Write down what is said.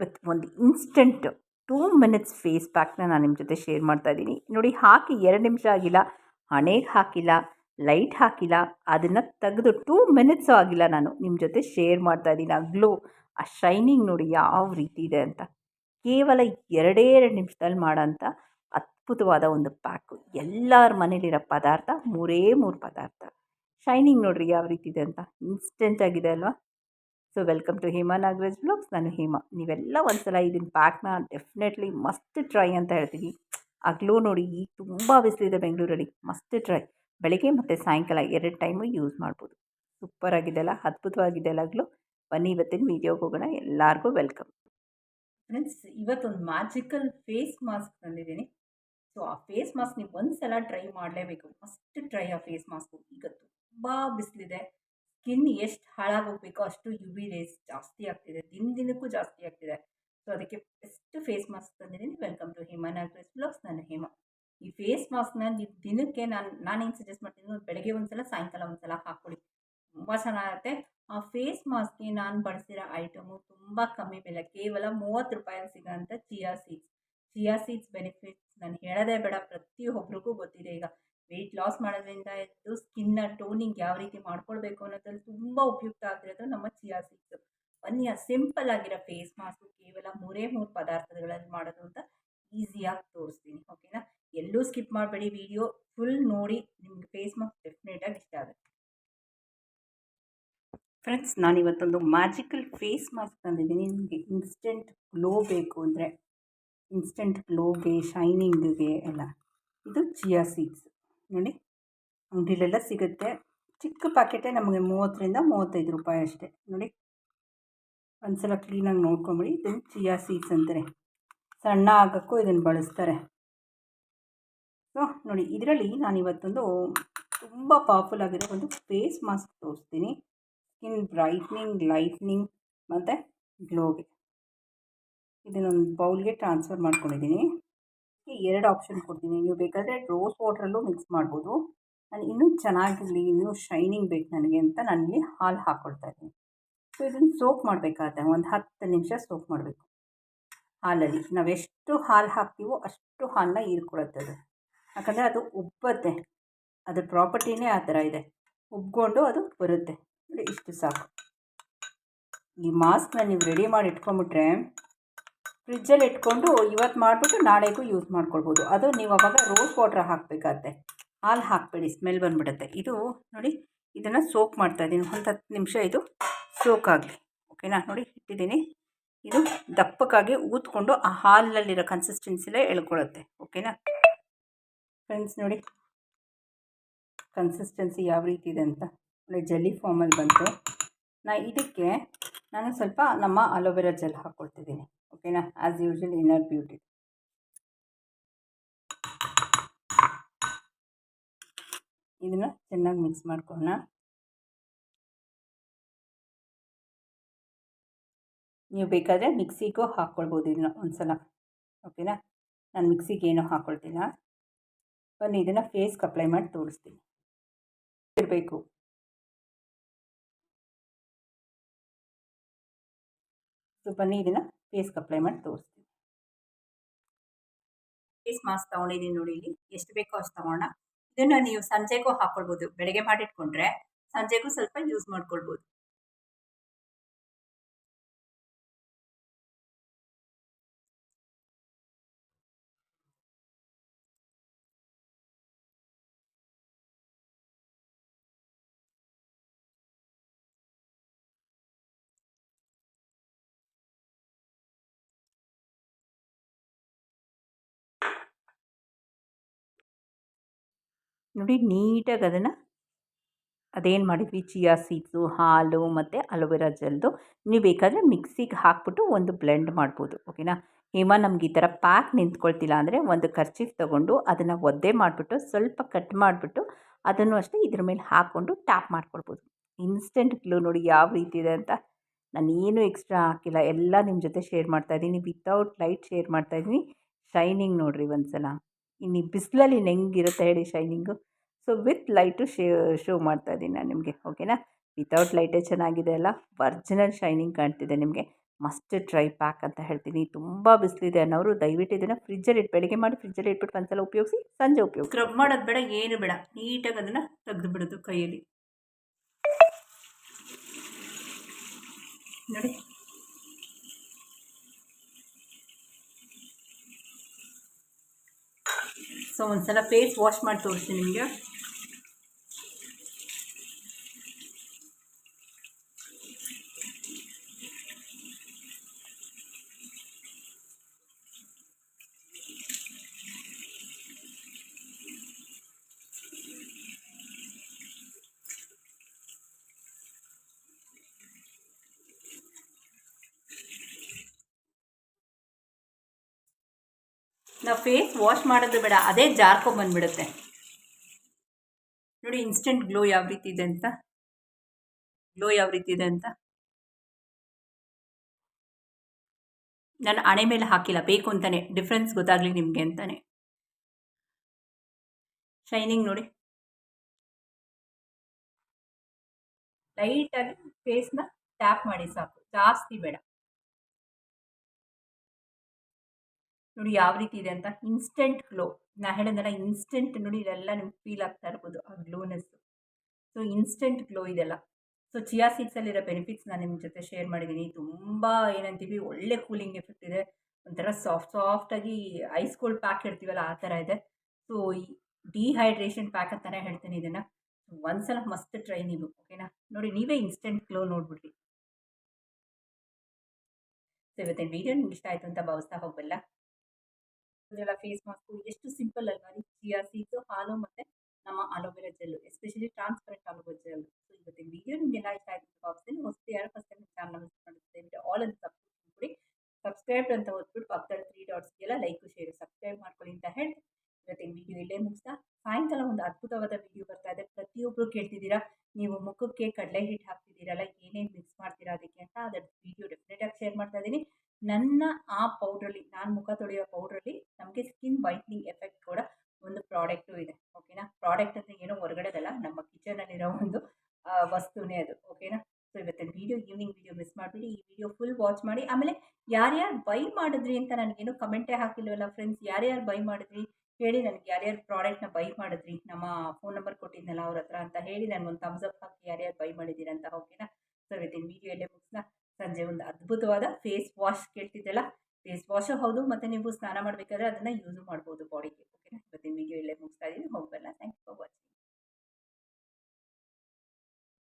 With ಒಂದು instant two minutes face ಪ್ಯಾಕ್ನ ನಾನು ನಿಮ್ಮ ಜೊತೆ ಶೇರ್ ಮಾಡ್ತಾ ಇದ್ದೀನಿ. ನೋಡಿ, ಹಾಕಿ ಎರಡು ನಿಮಿಷ ಆಗಿಲ್ಲ ಹಣೆಗೆ ಹಾಕಿಲ್ಲ, ಲೈಟ್ ಹಾಕಿಲ್ಲ, ಅದನ್ನು ತೆಗೆದು ಟೂ ಮಿನಿಟ್ಸು ಆಗಿಲ್ಲ ನಾನು ನಿಮ್ಮ ಜೊತೆ ಶೇರ್ ಮಾಡ್ತಾ ಇದ್ದೀನಿ. ಆ ಗ್ಲೋ, ಆ ಶೈನಿಂಗ್ ನೋಡಿ ಯಾವ ರೀತಿ ಇದೆ ಅಂತ. ಕೇವಲ ಎರಡೇ ಎರಡು ನಿಮಿಷದಲ್ಲಿ ಮಾಡೋಂಥ ಅದ್ಭುತವಾದ ಒಂದು ಪ್ಯಾಕು. ಎಲ್ಲರ ಮನೇಲಿರೋ ಪದಾರ್ಥ, ಮೂರೇ ಮೂರು ಪದಾರ್ಥ. ಶೈನಿಂಗ್ ನೋಡ್ರಿ ಯಾವ ರೀತಿ ಇದೆ ಅಂತ. ಇನ್ಸ್ಟೆಂಟ್ ಆಗಿದೆ ಅಲ್ವಾ? So welcome to Hema Nagaraj blogs ನಾನು ಹೇಮಾ. ನೀವೆಲ್ಲ ಒಂದ್ಸಲ ಇದನ್ನ ಪ್ಯಾಕ್ನ ಡೆಫಿನೆಟ್ಲಿ ಮಸ್ಟ್ ಟ್ರೈ ಅಂತ ಹೇಳ್ತೀನಿ. ಆಗ್ಲೂ ಗ್ಲೋ ನೋಡಿ, ಈಗ ತುಂಬ ಬಿಸಿಲಿದೆ ಬೆಂಗಳೂರಲ್ಲಿ. ಮಸ್ಟ್ ಟ್ರೈ ಬೆಳಗ್ಗೆ ಮತ್ತು ಸಾಯಂಕಾಲ ಎರಡು ಟೈಮು ಯೂಸ್ ಮಾಡ್ಬೋದು. ಸೂಪರ್ ಆಗಿದೆ ಅಲ್ಲ? ಅದ್ಭುತವಾಗಿದೆ ಅಲ್ಲ ಗ್ಲೋ ಬನ್ನಿ ಇವತ್ತಿನ ವೀಡಿಯೋಗೆ ಹೋಗೋಣ. ಎಲ್ಲರಿಗೂ ವೆಲ್ಕಮ್ ಫ್ರೆಂಡ್ಸ್ ಇವತ್ತೊಂದು ಮ್ಯಾಜಿಕಲ್ ಫೇಸ್ ಮಾಸ್ಕ್ ತಂದಿದ್ದೀನಿ. ಸೊ ಆ ಫೇಸ್ ಮಾಸ್ಕ್ ನೀವು ಒಂದು ಸಲ ಟ್ರೈ ಮಾಡಲೇಬೇಕು. ಮಸ್ಟ್ ಟ್ರೈ ಆ ಫೇಸ್ ಮಾಸ್ಕು ಈಗ ತುಂಬ ಬಿಸಿಲಿದೆ. ಸ್ಕಿನ್ ಎಷ್ಟು ಹಾಳಾಗೋಗ್ಬೇಕೋ ಅಷ್ಟು ಯು ಬಿ ರೇಸ್ ಜಾಸ್ತಿ ಆಗ್ತಿದೆ ದಿನ ದಿನಕ್ಕೂ ಜಾಸ್ತಿ ಆಗ್ತಿದೆ. ಸೊ ಅದಕ್ಕೆ ಬೆಸ್ಟ್ ಫೇಸ್ ಮಾಸ್ಕ್ ತಂದಿದ್ದೀನಿ. Welcome to Hema Nagaraj blogs ನಾನು ಹೇಮಾ. ಈ ಫೇಸ್ ಮಾಸ್ಕ್ನ ನೀವು ದಿನಕ್ಕೆ ನಾನು ನಾನೇನು ಸಜೆಸ್ಟ್ ಮಾಡ್ತೀನಿ ಬೆಳಗ್ಗೆ ಒಂದ್ಸಲ, ಸಾಯಂಕಾಲ ಒಂದ್ಸಲ ಹಾಕ್ಕೊಳ್ಳಿ ತುಂಬ ಚೆನ್ನಾಗಿರುತ್ತೆ ಆ ಫೇಸ್ ಮಾಸ್ಕ್ಗೆ ನಾನು ಬಳಸಿರೋ ಐಟಮು ತುಂಬ ಕಮ್ಮಿ ಬೆಲೆ, ಕೇವಲ ಮೂವತ್ತು ರೂಪಾಯಲ್ಲಿ ಸಿಗೋಂಥ chia seeds. Chia seeds benefits ನಾನು ಹೇಳೋದೇ ಬೇಡ ಪ್ರತಿಯೊಬ್ಬರಿಗೂ ಗೊತ್ತಿದೆ ಈಗ. ವೆಯ್ಟ್ ಲಾಸ್ ಮಾಡೋದ್ರಿಂದ ಇದ್ದು ಸ್ಕಿನ್ನ ಟೋನಿಂಗ್ ಯಾವ ರೀತಿ ಮಾಡ್ಕೊಳ್ಬೇಕು ಅನ್ನೋದ್ರಲ್ಲಿ ತುಂಬ ಉಪಯುಕ್ತ ಆಗಿರೋದು ನಮ್ಮ ಚಿಯಾ ಸೀಡ್ಸು ಬನ್ನಿ ಸಿಂಪಲ್ ಆಗಿರೋ ಫೇಸ್ ಮಾಸ್ಕು ಕೇವಲ ಮೂರೇ ಮೂರು ಪದಾರ್ಥಗಳಲ್ಲಿ ಮಾಡೋದು ಅಂತ ಈಸಿಯಾಗಿ ತೋರಿಸ್ತೀನಿ ಓಕೆನಾ ಎಲ್ಲೂ ಸ್ಕಿಪ್ ಮಾಡಬೇಡಿ ವಿಡಿಯೋ ಫುಲ್ ನೋಡಿ ನಿಮ್ಗೆ ಫೇಸ್ ಮಾಸ್ಕ್ ಡೆಫಿನೆಟಾಗಿ ಇಷ್ಟ ಆಗುತ್ತೆ. ಫ್ರೆಂಡ್ಸ್ ನಾನಿವತ್ತೊಂದು ಮ್ಯಾಜಿಕಲ್ ಫೇಸ್ ಮಾಸ್ಕ್ ತಂದಿದ್ದೀನಿ. ನಿಮಗೆ ಇನ್ಸ್ಟೆಂಟ್ ಗ್ಲೋ ಬೇಕು ಅಂದರೆ ಇನ್ಸ್ಟೆಂಟ್ ಗ್ಲೋಗೆ ಶೈನಿಂಗ್ಗೆ ಎಲ್ಲ. ಇದು ಚಿಯಾ ಸೀಡ್ಸ್ ನೋಡಿ. ಅಂಗಡಿಲೆಲ್ಲ ಸಿಗುತ್ತೆ. ಚಿಕ್ಕ ಪ್ಯಾಕೆಟೇ ನಮಗೆ ಮೂವತ್ತರಿಂದ ಮೂವತ್ತೈದು ರೂಪಾಯಿ ಅಷ್ಟೇ. ನೋಡಿ. ಒಂದು ಸಲ ಕ್ಲೀನಾಗಿ ನೋಡ್ಕೊಂಬಿಡಿ. ಇದು ಚಿಯಾ ಸೀಡ್ಸ್ ಅಂತಾರೆ. ಸಣ್ಣ ಆಗೋಕ್ಕೂ ಇದನ್ನು ಬಳಸ್ತಾರೆ. ಸೊ, ನೋಡಿ, ಇದರಲ್ಲಿ ನಾನು ಇವತ್ತೊಂದು ತುಂಬ ಪವರ್ಫುಲ್ ಆಗಿರೋ ಒಂದು ಫೇಸ್ ಮಾಸ್ಕ್ ತೋರಿಸ್ತೀನಿ. ಸ್ಕಿನ್ ಬ್ರೈಟ್ನಿಂಗ್ ಲೈಟ್ನಿಂಗ್ ಮತ್ತು ಗ್ಲೋಗೆ ಇದನ್ನೊಂದು ಬೌಲ್ಗೆ ಟ್ರಾನ್ಸ್ಫರ್ ಮಾಡ್ಕೊಂಡಿದ್ದೀನಿ. ಎರಡು ಆಪ್ಷನ್ ಕೊಡ್ತೀನಿ. ನೀವು ಬೇಕಾದರೆ ರೋಸ್ ವಾಟ್ರಲ್ಲೂ ಮಿಕ್ಸ್ ಮಾಡ್ಬೋದು. ನಾನು ಇನ್ನೂ ಚೆನ್ನಾಗಿರಲಿ, ಇನ್ನೂ ಶೈನಿಂಗ್ ಬೇಕು ನನಗೆ ಅಂತ ನಾನಿಲ್ಲಿ ಹಾಲು ಹಾಕ್ಕೊಳ್ತಾ ಇದ್ದೀನಿ. ಸೊ ಇದನ್ನು ಸೋಪ್ ಮಾಡಬೇಕಾದ್ರೆ ಒಂದು ಹತ್ತು ನಿಮಿಷ ಸೋಪ್ ಮಾಡಬೇಕು. ಹಾಲಲ್ಲಿ ನಾವು ಎಷ್ಟು ಹಾಲು ಹಾಕ್ತೀವೋ ಅಷ್ಟು ಹಾಲನ್ನ ಹೀರ್ಕೊಳತ್ತೆ ಅದು. ಯಾಕಂದರೆ ಅದು ಉಬ್ಬತ್ತೆ. ಅದ್ರ ಪ್ರಾಪರ್ಟಿನೇ ಆ ಥರ ಇದೆ. ಉಬ್ಕೊಂಡು ಅದು ಬರುತ್ತೆ. ಇಷ್ಟು ಸಾಕು. ಈ ಮಾಸ್ಕ್ನ ನೀವು ರೆಡಿ ಮಾಡಿ ಇಟ್ಕೊಂಬಿಟ್ರೆ ಫ್ರಿಜ್ಜಲ್ಲಿ ಇಟ್ಕೊಂಡು ಇವತ್ತು ಮಾಡಿಬಿಟ್ಟು ನಾಳೆಗೂ ಯೂಸ್ ಮಾಡ್ಕೊಳ್ಬೋದು. ಅದು ನೀವು ಅವಾಗ ರೋಸ್ ವಾಟ್ರ್ ಹಾಕಬೇಕಾಗತ್ತೆ. ಹಾಲು ಹಾಕಬೇಡಿ, ಸ್ಮೆಲ್ ಬಂದುಬಿಡುತ್ತೆ. ಇದು ನೋಡಿ, ಇದನ್ನು ಸೋಕ್ ಮಾಡ್ತಾ ಇದ್ದೀನಿ. ಒಂದು ಹತ್ತು ನಿಮಿಷ ಇದು ಸೋಕ್ ಆಗಲಿ ಓಕೆನಾ? ನೋಡಿ, ಇಟ್ಟಿದ್ದೀನಿ. ಇದು ದಪ್ಪಕ್ಕಾಗಿ ಊದ್ಕೊಂಡು ಆ ಹಾಲಲ್ಲಿರೋ ಕನ್ಸಿಸ್ಟೆನ್ಸಿಲೇ ಎಳ್ಕೊಳ್ಳುತ್ತೆ. ಓಕೆನಾ? ಫ್ರೆಂಡ್ಸ್ ನೋಡಿ ಕನ್ಸಿಸ್ಟೆನ್ಸಿ ಯಾವ ರೀತಿ ಇದೆ ಅಂತ. ಒಳ್ಳೆ ಜಲ್ಲಿ ಫಾರ್ಮಲ್ಲಿ ಬಂತು. ನಾ ಇದಕ್ಕೆ ನಾನು ಸ್ವಲ್ಪ ನಮ್ಮ ಅಲೋವೆರಾ ಜೆಲ್ ಹಾಕ್ಕೊಳ್ತಿದ್ದೀನಿ ಓಕೆನಾ ಆಸ್ ಯೂಶ್ವಲ್ ಇನ್ನರ್ ಬ್ಯೂಟಿ ಇದನ್ನು ಚೆನ್ನಾಗಿ ಮಿಕ್ಸ್ ಮಾಡ್ಕೊಳ್ಳೋಣ ನೀವು ಬೇಕಾದರೆ ಮಿಕ್ಸಿಗೂ ಹಾಕ್ಕೊಳ್ಬೋದು ಇದನ್ನ ಒಂದು ಸಲ ಓಕೆನಾ? ನಾನು ಮಿಕ್ಸಿಗೆ ಏನೂ ಹಾಕ್ಕೊಳ್ತಿಲ್ಲ ಬನ್ನಿ, ಇದನ್ನು ಫೇಸ್ಗೆ ಅಪ್ಲೈ ಮಾಡಿ ತೋರಿಸ್ತೀನಿ. ಇರಬೇಕು. ಸೊ ಬನ್ನಿ ಇದನ್ನ ಫೇಸ್ಗೆ ಅಪ್ಲೈ ಮಾಡಿ ತೋರಿಸ್ತೀನಿ. ಫೇಸ್ ಮಾಸ್ಕ್ ತೊಗೊಂಡಿದ್ದೀನಿ ನೋಡಿ ಇಲ್ಲಿ. ಎಷ್ಟು ಬೇಕೋ ಅಷ್ಟು ತೊಗೊಳ್ಳೋಣ ಇದನ್ನು ನೀವು ಸಂಜೆಗೂ ಹಾಕ್ಕೊಳ್ಬೋದು ಬೆಳಗ್ಗೆ ಮಾಡಿಟ್ಕೊಂಡ್ರೆ ಸಂಜೆಗೂ ಸ್ವಲ್ಪ ಯೂಸ್ ಮಾಡ್ಕೊಳ್ಬೋದು. ನೋಡಿ ನೀಟಾಗಿ ಅದನ್ನು ಅದೇನು ಮಾಡಿದ್ವಿ? ಚಿಯಾ ಸೀಡ್ಸು, ಹಾಲು ಮತ್ತು ಅಲೋವೆರಾ ಜೆಲ್ದು ನೀವು ಬೇಕಾದರೆ ಮಿಕ್ಸಿಗೆ ಹಾಕ್ಬಿಟ್ಟು ಒಂದು ಬ್ಲೆಂಡ್ ಮಾಡ್ಬೋದು, ಓಕೆನಾ? ಹೇಮ, ನಮ್ಗೆ ಈ ಥರ ಪ್ಯಾಕ್ ನಿಂತ್ಕೊಳ್ತಿಲ್ಲ ಅಂದರೆ ಒಂದು ಖರ್ಚಿಗೆ ತೊಗೊಂಡು ಅದನ್ನು ಒದ್ದೆ ಮಾಡಿಬಿಟ್ಟು ಸ್ವಲ್ಪ ಕಟ್ ಮಾಡಿಬಿಟ್ಟು ಅದನ್ನು ಅಷ್ಟೇ ಇದ್ರ ಮೇಲೆ ಹಾಕ್ಕೊಂಡು ಟ್ಯಾಪ್ ಮಾಡ್ಕೊಳ್ಬೋದು. ಇನ್ಸ್ಟೆಂಟ್ ಗ್ಲೂ ನೋಡಿ ಯಾವ ರೀತಿ ಇದೆ ಅಂತ. ನಾನು ಏನೂ ಎಕ್ಸ್ಟ್ರಾ ಹಾಕಿಲ್ಲ, ಎಲ್ಲ ನಿಮ್ಮ ಜೊತೆ ಶೇರ್ ಮಾಡ್ತಾಯಿದ್ದೀನಿ ವಿತೌಟ್ ಲೈಟ್ ಶೇರ್ ಮಾಡ್ತಾಯಿದ್ದೀನಿ ಶೈನಿಂಗ್ ನೋಡಿರಿ ಒಂದು ಸಲ ಇನ್ನು ಬಿಸಿಲಲ್ಲಿ ಹೆಂಗಿರುತ್ತೆ ಹೇಳಿ ಶೈನಿಂಗು. ಸೊ ವಿತ್ ಲೈಟು ಶೇ ಶೋ ಮಾಡ್ತಾ ಇದ್ದೀನಿ ನಾನು ನಿಮಗೆ ಓಕೆನಾ ವಿತೌಟ್ ಲೈಟೇ ಚೆನ್ನಾಗಿದೆ ಅಲ್ಲ? ಒರ್ಜಿನಲ್ ಶೈನಿಂಗ್ ಕಾಣ್ತಿದೆ ನಿಮಗೆ. ಮಸ್ಟ್ ಟ್ರೈ ಪ್ಯಾಕ್ ಅಂತ ಹೇಳ್ತೀನಿ. ತುಂಬ ಬಿಸಿಲಿದೆ ಅನ್ನೋರು ದಯವಿಟ್ಟು ಇದನ್ನು ಫ್ರಿಜ್ಜಲ್ಲಿ ಇಟ್ಟು ಬೆಳಿಗ್ಗೆ ಮಾಡಿ ಫ್ರಿಜ್ಜಲ್ಲಿ ಇಟ್ಬಿಟ್ಟು ಒಂದ್ಸಲ ಉಪಯೋಗಿಸಿ, ಸಂಜೆ ಉಪಯೋಗ ಸ್ಕ್ರಬ್ ಮಾಡೋದು ಬೇಡ, ಏನು ಬೇಡ. ನೀಟಾಗಿ ಅದನ್ನು ತೆಗೆದು ಬಿಡೋದು ಕೈಯಲ್ಲಿ. ನೋಡಿ. ಸೊ ಒಂದ್ಸಲ ಫೇಸ್ ವಾಶ್ ಮಾಡಿ ತೋರಿಸ್ತೀನಿ ನಿಮಗೆ ಫೇಸ್ ವಾಶ್ ಮಾಡೋದು ಬೇಡ, ಅದೇ ಜಾರ್ಕೊಂಬಂದ್ಬಿಡುತ್ತೆ ನೋಡಿ ಇನ್ಸ್ಟೆಂಟ್ ಗ್ಲೋ ಯಾವ ರೀತಿ ಇದೆ ಅಂತ. ಗ್ಲೋ ಯಾವ ರೀತಿ ಇದೆ ಅಂತ. ನಾನು ಹಣೆ ಮೇಲೆ ಹಾಕಿಲ್ಲ, ಬೇಕು ಅಂತಾನೆ. ಡಿಫ್ರೆನ್ಸ್ ಗೊತ್ತಾಗಲಿ ನಿಮಗೆ ಅಂತಾನೆ. ಶೈನಿಂಗ್ ನೋಡಿ. ಲೈಟಾಗಿ ಫೇಸ್ನ ಟ್ಯಾಪ್ ಮಾಡಿ ಸಾಕು. ಜಾಸ್ತಿ ಬೇಡ. ನೋಡಿ ಯಾವ ರೀತಿ ಇದೆ ಅಂತ ಇನ್ಸ್ಟೆಂಟ್ ಗ್ಲೋ ನಾ ಹೇಳಿದ್ನಲ್ಲ ಇನ್ಸ್ಟೆಂಟ್ ನೋಡಿ ಇದೆಲ್ಲ ನಿಮ್ಗೆ ಫೀಲ್ ಆಗ್ತಾ ಇರ್ಬೋದು, ಆ ಗ್ಲೋನೆಸ್ಸು ಸೊ ಇನ್ಸ್ಟೆಂಟ್ ಗ್ಲೋ ಇದೆಲ್ಲ. ಸೊ ಚಿಯಾ ಸೀಡ್ಸಲ್ಲಿರೋ ಬೆನಿಫಿಟ್ಸ್ ನಾನು ನಿಮ್ಮ ಜೊತೆ ಶೇರ್ ಮಾಡಿದ್ದೀನಿ ತುಂಬ ಏನಂತೀವಿ, ಒಳ್ಳೆ ಕೂಲಿಂಗ್ ಎಫೆಕ್ಟ್ ಇದೆ. ಒಂಥರ ಸಾಫ್ಟ್ ಸಾಫ್ಟಾಗಿ ಐಸ್ ಕೋಲ್ಡ್ ಪ್ಯಾಕ್ ಇರ್ತೀವಲ್ಲ ಆ ಥರ ಇದೆ. ಸೊ ಈ ಡಿಹೈಡ್ರೇಷನ್ ಪ್ಯಾಕ್ ಅಂತಲೇ ಹೇಳ್ತೀನಿ ಇದನ್ನು. ಒಂದ್ಸಲ ಮಸ್ತ್ ಟ್ರೈ ನೀವು ಓಕೆನಾ ನೋಡಿ, ನೀವೇ ಇನ್ಸ್ಟೆಂಟ್ ಗ್ಲೋ ನೋಡ್ಬಿಡ್ರಿ. ಸೊ ಇವತ್ತಿನ ವೀಡಿಯೋ ನಿಮ್ಗೆ ಇಷ್ಟ ಆಯಿತು ಅಂತ ಭಾವಿಸ್ತಾ ಹೋಗಲ್ಲ ಇದೆಲ್ಲ ಫೇಸ್ ಮಾಸ್ಕು ಎಷ್ಟು ಸಿಂಪಲ್ ಅಲ್ವಾ? ರೀ ಚಿಯಾ ಸೀಡ್ಸು ಹಾಲು ಮತ್ತು ನಮ್ಮ aloe vera gel especially transparent aloe vera gel so ಇವತ್ತಿನ ವಿಡಿಯೋ ನಿಮಗೆಲ್ಲ ಇಷ್ಟ ಆಯ್ತು ಭಾವಿಸ್ತೀನಿ. ಯಾರು ಫಸ್ಟ್ ಟೈಮ್ ಚಾನಲ್ ಮಾಡಿದ್ರೆ ಆಲ್ ಅಂತ ಸಬ್ಸ್ಕ್ರೈಬ್ ಸಬ್ಸ್ಕ್ರೈಬ್ ಅಂತ ಓದ್ಬಿಟ್ಟು ಪಕ್ಕದಲ್ಲಿ ತ್ರೀ ಡಾಟ್ಸ್ಗೆಲ್ಲ ಲೈಕು ಶೇರು ಸಬ್ಸ್ಕ್ರೈಬ್ ಮಾಡ್ಕೊಳ್ಳಿ ಅಂತ ಹೇಳಿ ಇವತ್ತಿನ ವಿಡಿಯೋ ಇಲ್ಲೇ ಮುಗಿಸ್ತಾ, ಸಾಯಂಕಾಲ ಒಂದು ಅದ್ಭುತವಾದ ವಿಡಿಯೋ ಬರ್ತಾ ಇದೆ. ಪ್ರತಿಯೊಬ್ಬರು ಕೇಳ್ತಿದ್ದೀರಾ, ನೀವು ಮುಖಕ್ಕೆ ಕಡಲೆ ಹಿಟ್ಟು ಹಾಕ್ತಿದ್ದೀರಲ್ಲ, ಏನೇನು ಮಿಕ್ಸ್ ಮಾಡ್ತೀರಾ ಅದಕ್ಕೆ ಅಂತ ಅದರ ವಿಡಿಯೋ ಡೆಫಿನೆಟಾಗಿ ಶೇರ್ ಮಾಡ್ತಾ ಇದ್ದೀನಿ. ನನ್ನ ಆ ಪೌಡ್ರಲ್ಲಿ ನಾನು ಮುಖ ತೊಳೆಯೋ ಪೌಡ್ರಲ್ಲಿ ನಮಗೆ ಸ್ಕಿನ್ ವೈಟ್ನಿಂಗ್ ಎಫೆಕ್ಟ್ ಕೂಡ ಒಂದು ಪ್ರಾಡಕ್ಟು ಇದೆ ಓಕೆನಾ ಪ್ರಾಡಕ್ಟ್ ಅಂತ ಏನೋ ಹೊರಗಡೆದಲ್ಲ, ನಮ್ಮ ಕಿಚನಲ್ಲಿರೋ ಒಂದು ವಸ್ತುನೇ ಅದು ಓಕೆನಾ ಸೊ ಇವತ್ತಿನ ವೀಡಿಯೋ ಈವ್ನಿಂಗ್ ವೀಡಿಯೋ ಮಿಸ್ ಮಾಡಿಬಿಡಿ. ಈ ವಿಡಿಯೋ ಫುಲ್ ವಾಚ್ ಮಾಡಿ. ಆಮೇಲೆ ಯಾರ್ಯಾರು ಬೈ ಮಾಡಿದ್ರಿ ಅಂತ ನನಗೇನು ಕಮೆಂಟೇ ಹಾಕಿಲ್ವಲ್ಲ ಫ್ರೆಂಡ್ಸ್ ಯಾರ್ಯಾರು ಬೈ ಮಾಡಿದ್ರಿ? ಹೇಳಿ ನನಗೆ. ಯಾರ್ಯಾರು ಪ್ರಾಡಕ್ಟ್ನ ಬೈ ಮಾಡಿದ್ರಿ? ನಮ್ಮ ಫೋನ್ ನಂಬರ್ ಕೊಟ್ಟಿದ್ನಲ್ಲ ಅವ್ರ ಹತ್ರ ಅಂತ ಹೇಳಿ ನನಗೊಂದು ಥಮ್ಸ್ ಅಪ್ ಹಾಕಿ ಯಾರ್ಯಾರು ಬೈ ಮಾಡಿದ್ದೀರಂತ ಓಕೆನಾ ಸೊ ಇವತ್ತಿನ ವೀಡಿಯೋ ಎಲ್ಲೇ ಮುಗಿಸ್ನಾ ಸಂಜೆ ಒಂದು ಅದ್ಭುತವಾದ ಫೇಸ್ ವಾಶ್ ಕೇಳ್ತಿದ್ದಲ್ಲ. ಫೇಸ್ ವಾಶು ಹೌದು ಮತ್ತು ನೀವು ಸ್ನಾನ ಮಾಡಬೇಕಾದ್ರೆ ಅದನ್ನು ಯೂಸು ಮಾಡ್ಬೋದು ಬಾಡಿಗೆ